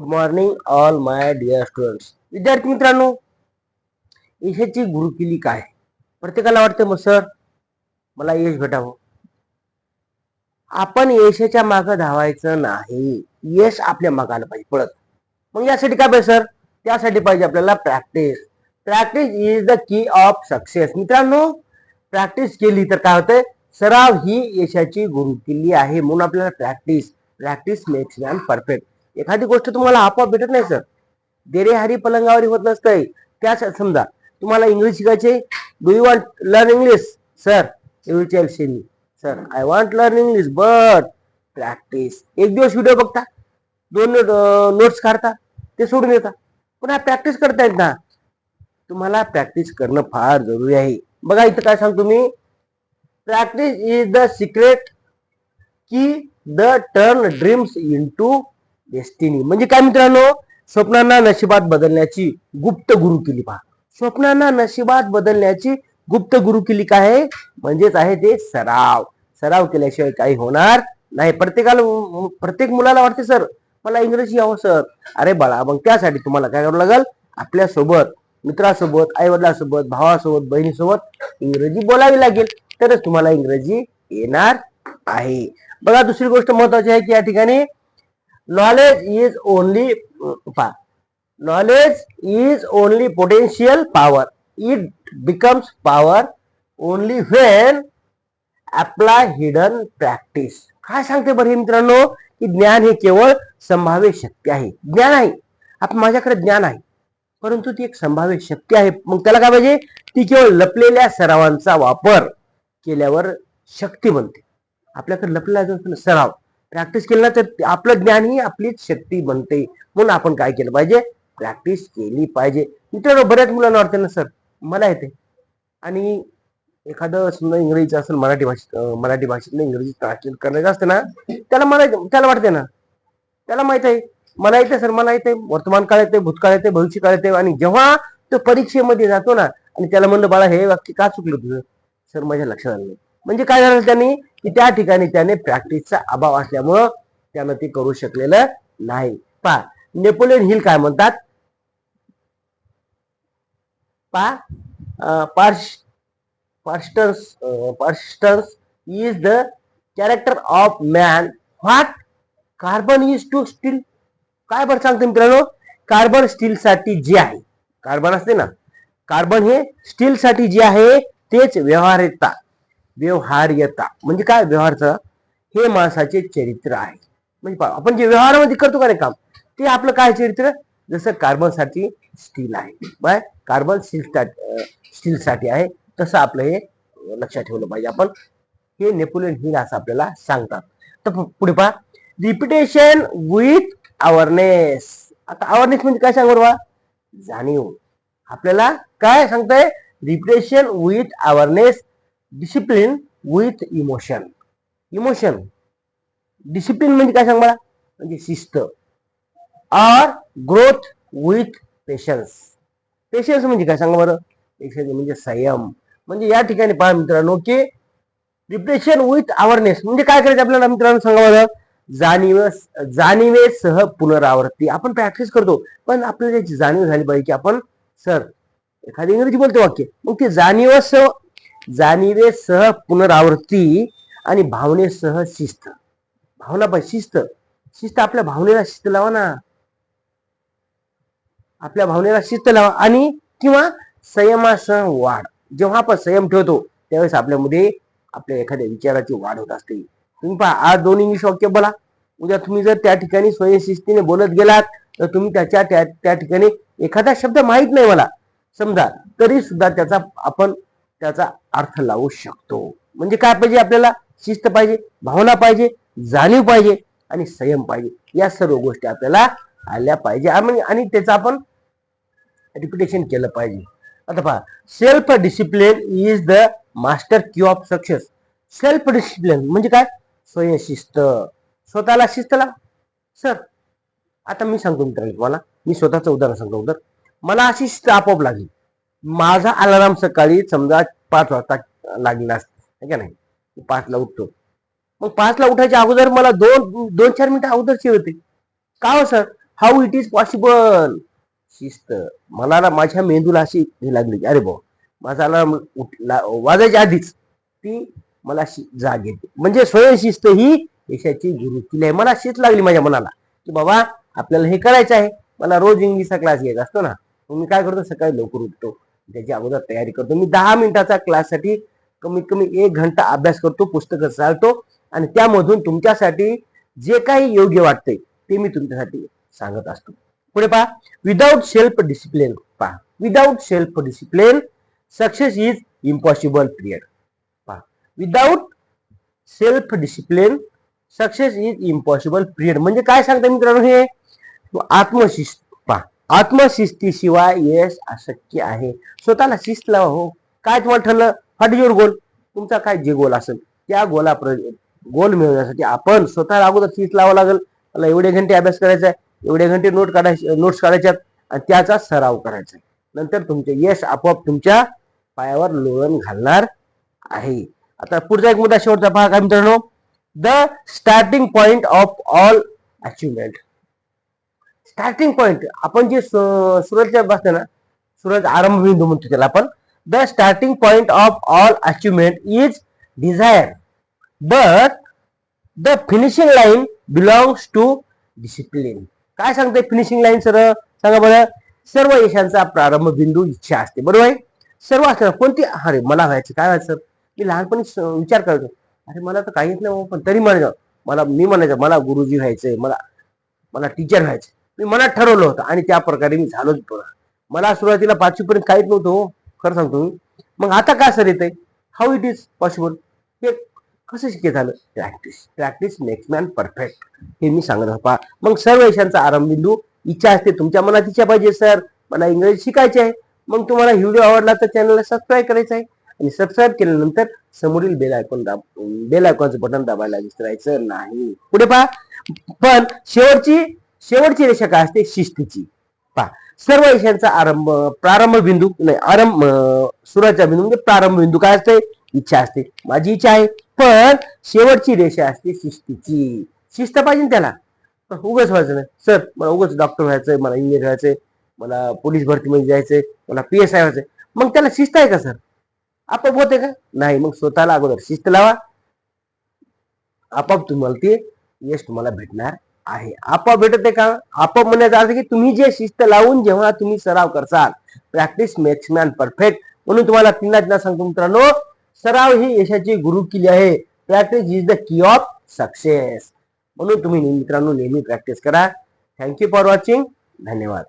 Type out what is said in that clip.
Good morning all my dear students. विद्यार्थी मित्रांनो यशाची गुरुकिली काय? प्रत्येकाला वाटतं मग सर मला यश भेटावं. आपण यशाच्या मागं धावायचं नाही. यश आपल्या मागं आलं पाहिजे पळत. मग यासाठी काय पाहिजे सर? त्यासाठी पाहिजे आपल्याला practice. Practice is the key of success मित्रांनो प्रॅक्टिस केली तर काय होतंय? सराव ही यशाची गुरुकिल्ली आहे म्हणून आपल्याला practice. Practice makes man perfect एखादी गोष्ट तुम्हाला आपोआप भेटत नाही सर. देरे हरी पलंगावरी होत नसतंय. त्याच समजा तुम्हाला इंग्लिश शिकायचे do you want learn English sir you tell sir I want learn English but practice एक दिवस व्हिडिओ बघता. दोन नोट्स काढता. ते सोडून येता पुन्हा प्रॅक्टिस करता येत ना. तुम्हाला प्रॅक्टिस करणं फार जरुरी आहे. बघा इथं काय सांगतो मी. Practice is the secret key the turn dreams into destiny म्हणजे काय मित्रांनो? स्वप्नांना नशिबात बदलण्याची गुप्त गुरु केली पहा. स्वप्नांना नशिबात बदलण्याची गुप्त गुरु केली काय? आहे म्हणजेच आहे ते सराव. सराव केल्याशिवाय काही होणार नाही. प्रत्येकाला प्रत्येक मुलाला वाटते सर मला इंग्रजी यावं सर. अरे बाळा मग त्यासाठी तुम्हाला काय करावं लागेल? आपल्यासोबत मित्रासोबत आईवडलांसोबत भावासोबत बहिणीसोबत इंग्रजी बोलावी लागेल. तरच तुम्हाला इंग्रजी येणार आहे. बघा दुसरी गोष्ट महत्वाची आहे की या ठिकाणी नॉलेज इज ओनली पा knowledge is only potential power it becomes power only when apply hidden practice काय सांगते बरं मित्रांनो? की ज्ञान हे केवळ संभाव्य शक्ती आहे. ज्ञान आहे. आपण माझ्याकडे ज्ञान आहे. परंतु ती एक संभाव्य शक्ती आहे. मग त्याला काय पाहिजे? ती केवळ लपलेल्या सरावांचा वापर केल्यावर शक्ती बनते. आपल्याकडे लपलेला जो सराव प्रॅक्टिस केली ना तर आपलं ज्ञान ही आपलीच शक्ती बनते. म्हणून आपण काय केलं पाहिजे? प्रॅक्टिस केली पाहिजे. मित्रांनो बऱ्याच मुलांना वाटते ना सर मला येते. आणि एखादं समजा इंग्रजीचं असेल मराठी भाषेत मराठी भाषेतलं इंग्रजी ट्रान्सलेट करायचं असतं ना त्याला मला त्याला वाटते ना? त्याला माहीत आहे. मला येते सर मला येते वर्तमान काळ येते भूतकाळ येते भविष्य काळ येते आणि जेव्हा तो परीक्षेमध्ये जातो ना आणि त्याला म्हणलं बाळा हे वाक्य का चुकलं तुझं? सर माझ्या लक्षात आलं नाही. म्हणजे काय झालं त्यांनी? की त्या ठिकाणी त्याने प्रॅक्टिसचा अभाव असल्यामुळं त्यानं ते करू शकलेलं नाही. पा नेपोलियन हिल काय म्हणतात? पा parched persistence persistence is the character of man what carbon is to steel काय बरं सांगतो मित्रांनो? कार्बन स्टील साठी जे आहे कार्बन असते ना कार्बन हे स्टील साठी जे आहे तेच व्यवहारिकता व्यवहार्यता म्हणजे काय व्यवहारचं? हे माणसाचे चरित्र आहे. म्हणजे आपण जे व्यवहारामध्ये करतो का नाही काम? ते आपलं काय चरित्र? जसं कार्बनसाठी स्टील आहे. बाय कार्बन स्टील स्टील साठी आहे. तसं आपलं हे लक्षात ठेवलं पाहिजे आपण. हे नेपोलियन हिल असं आपल्याला सांगतात. तर पुढे पहा. रिपिटेशन विथ अवेअरनेस आता अवेअरनेस म्हणजे काय सांगू बा जाणीव. आपल्याला काय सांगताय? Repetition with awareness discipline with emotion emotion discipline म्हणजे काय सांग मला? म्हणजे शिस्त. Are growth with patience patience म्हणजे काय सांगा बरं? पेशन्स म्हणजे संयम. म्हणजे या ठिकाणी पहा मित्रांनो की रिप्रेशन विथ अवेअरनेस म्हणजे काय करायचं आपल्याला मित्रांनो सांगा बरं? जाणीव जाणीवेसह पुनरावृत्ती. आपण प्रॅक्टिस करतो. पण आपल्याला त्याची जाणीव झाली पाहिजे की आपण सर एखादी इंग्रजी बोलतो वाक्य. मग ते जाणीवसह जाणीवेसह पुनरावृत्ती आणि भावनेसह शिस्त. भावना पण शिस्त. शिस्त आपल्या भावनेला शिस्त लावा ना. आपल्या भावनेला शिस्त लावा आणि किंवा संयमासह वाढ. जेव्हा आपण संयम ठेवतो त्यावेळेस आपल्यामध्ये आपल्या एखाद्या विचाराची वाढ होत असते. तुम्ही पहा आज दोन इंग्लिश वाक्य बोला. उद्या तुम्ही जर त्या ठिकाणी स्वयंशिस्तीने बोलत गेलात तर तुम्ही त्याच्या त्या त्या ठिकाणी एखादा शब्द माहीत नाही मला. समजा तरी सुद्धा त्याचा आपण त्याचा अर्थ लावू शकतो. म्हणजे काय पाहिजे? आपल्याला शिस्त पाहिजे भावना पाहिजे जाणीव पाहिजे आणि संयम पाहिजे. या सर्व गोष्टी आपल्याला आल्या पाहिजे. म्हणजे आणि त्याचं आपण रिपिटेशन केलं पाहिजे. आता पहा self discipline is the master key of success self discipline म्हणजे काय? स्वयंशिस्त स्वतःला शिस्त लाव. सर आता मी सांगतो मित्रांनो तुम्हाला. मी स्वतःचं उदाहरण सांगतो. उदर मला अशी शिस्त आपोआप लागली. माझा अलाराम सकाळी समजा पाच वाजता लागलेला असतो का नाही? पाचला उठतो. मग पाचला उठायच्या अगोदर मला दोन दोन चार मिनिटं अगोदरची होते. का हो sir? How it is possible शिस्त. मला ना माझ्या मेंदूला अशी हे लागली अरे भाऊ माझा अलार्म उठला वाजायच्या आधीच. ती मला जाग येते. म्हणजे स्वयंशिस्त ही यशाची गुरुकिल्ली आहे. मला शिस्त लागली माझ्या मनाला की बाबा आपल्याला हे करायचं आहे. मला रोज इंग्लिशचा क्लास घ्यायचा असतो ना. मग मी काय करतो? सकाळी लवकर उठतो. त्याची अगोदर तयारी करतो. मी दहा मिनिटाचा क्लाससाठी कमीत कमी एक घंटा अभ्यास करतो पुस्तकं चालतो आणि त्यामधून तुमच्यासाठी जे काही योग्य वाटते ते मी तुमच्यासाठी सांगत असतो. पुढे पहा. विदाऊट सेल्फ डिसिप्लिन पहा. Without self discipline success is impossible period पहा. Without self discipline success is impossible period म्हणजे काय सांगता मित्रांनो हे? आत्मशिस्त. आत्मशिस्तीशिवाय यश अशक्य आहे. स्वतःला शिस्त लावा हो. काय तुम्हाला ठरलं? What goal. तुमचा काय जे गोल असेल त्या गोला गोल मिळवण्यासाठी आपण स्वतःला अगोदर शिस्त लावा लागेल. मला एवढे घंटे अभ्यास करायचा आहे. एवढे घंटे नोट काढायचे नोट्स काढायच्यात आणि त्याचा सराव करायचा आहे. नंतर तुमचे यश आपोआप तुमच्या पायावर लोळण घालणार आहे. आता पुढचा एक मुद्दा शेवटचा पहा काय मित्रांनो? The starting point of all achievement starting point आपण जे सु- बसतो बसते ना सुरत आरंभ बिंदू म्हणतो त्याला आपण the starting point of all achievement is desire but the finishing line belongs to discipline काय सांगते फिनिशिंग लाईन सर सांगा बरं. सर्व यशांचा प्रारंभ बिंदू इच्छा असते. बरोबर आहे? सर्व असणार कोणती अरे मला व्हायचं काय व्हायचं? मी लहानपणी विचार करतो अरे मला तर काहीच नाही हो, पण तरी म्हणायचं. मला मी म्हणायचं मला गुरुजी व्हायचंय मला मला टीचर व्हायचं मी मनात ठरवलं होतं आणि त्या प्रकारे मी झालोच बघा मला सुरुवातीला पाचवीपर्यंत काहीच नव्हतं हो, खरं सांगतो मी. मग आता का सर येतंय? हाऊ इट इज पॉसिबल हे कसं शक्य झालं? Practice practice makes man perfect हे मी सांगत होता. मग सर्व यशांचा आरंभ बिंदू इच्छा असते. तुमच्या मनात इच्छा पाहिजे सर. मला इंग्रजी शिकायचे आहे मग तुम्हाला व्हिडिओ आवडला तर चॅनलला सबस्क्राईब करायचं आहे आणि सबस्क्राईब केल्यानंतर समोरील बेल आयकॉन दाब बेल आयकॉनचं बटन दाबायला विसरायचं नाही. पुढे पहा. पण शेवटची शेवटची रेषा काय असते? शिस्तीची. पहा सर्व रेषांचा आरंभ प्रारंभ बिंदू नाही आरंभ अं, सुरुवातीचा बिंदू म्हणजे प्रारंभ बिंदू काय असते? इच्छा असते. माझी इच्छा आहे. पण शेवटची रेषा असते शिस्तीची. शिस्त पाहिजे त्याला. उगच व्हायचं नाही. सर मला उगाच डॉक्टर व्हायचंय मला इंजिनियर व्हायचंय मला पोलीस भरतीमध्ये जायचंय मला पी एस आय व्हायचंय. मग त्याला शिस्त आहे का सर? आपोआप होते का? नाही मग स्वतःला अगोदर शिस्त लावा. आपोआप तुम्हाला ते यश तुम्हाला भेटणार आहे. आपा भेटत आहे का? आपा म्हणण्याचा अर्थ की तुम्ही जे शिस्त लावून जेव्हा तुम्ही सराव करसाल प्रॅक्टिस मेक्स मॅन परफेक्ट म्हणून तुम्हाला तीनदा तीनदा सांगतो मित्रांनो सराव ही यशाची गुरु किल्ली आहे. Practice is the key of success म्हणून तुम्ही मित्रांनो नेहमी प्रॅक्टिस करा. थँक्यू फॉर वॉचिंग धन्यवाद.